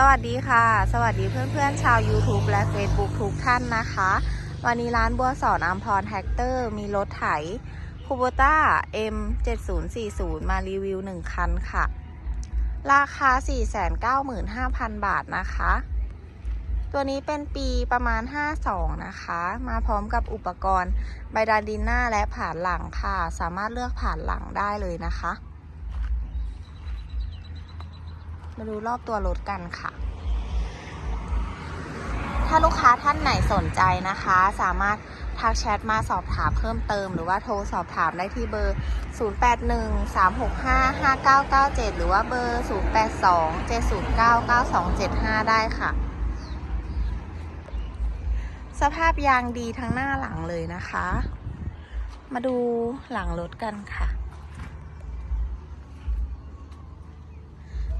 สวัสดีค่ะ สวัสดีเพื่อนๆชาว YouTube และ Facebook ทุกท่านนะคะ วันนี้ร้านบัวสอนอัมพรแท็กเตอร์มีรถไถคูโบต้า M 7040 มารีวิว 1 คันค่ะ ราคา 495,000 บาทนะคะ ตัวนี้เป็นปีประมาณ 52 นะคะ มาพร้อมกับอุปกรณ์ไบดาดินหน้าและผ่านหลังค่ะ สามารถเลือกผ่านหลังได้เลยนะคะ มาดูรอบตัวรถกันค่ะ ถ้าลูกค้าท่านไหนสนใจนะคะ สามารถทักแชทมาสอบถามเพิ่มเติม หรือว่าโทรสอบถามได้ที่เบอร์ 0813655997 หรือว่าเบอร์ 0827099275 ได้ค่ะ สภาพยางดีทั้งหน้าหลังเลยนะคะ มาดูหลังรถกันค่ะ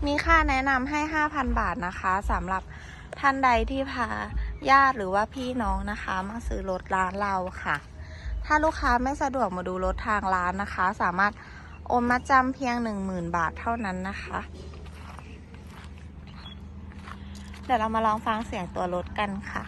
มีค่าแนะนำให้ 5,000 บาทนะคะสำหรับท่านใดที่พาญาติหรือว่าพี่น้องนะคะ มาซื้อรถร้านเราค่ะ ถ้าลูกค้าไม่สะดวกมาดูรถทางร้านนะคะ สามารถโอนมาจำเพียง 10,000 บาทเท่านั้นนะคะ เดี๋ยวเรามาลองฟังเสียงตัวรถกันค่ะ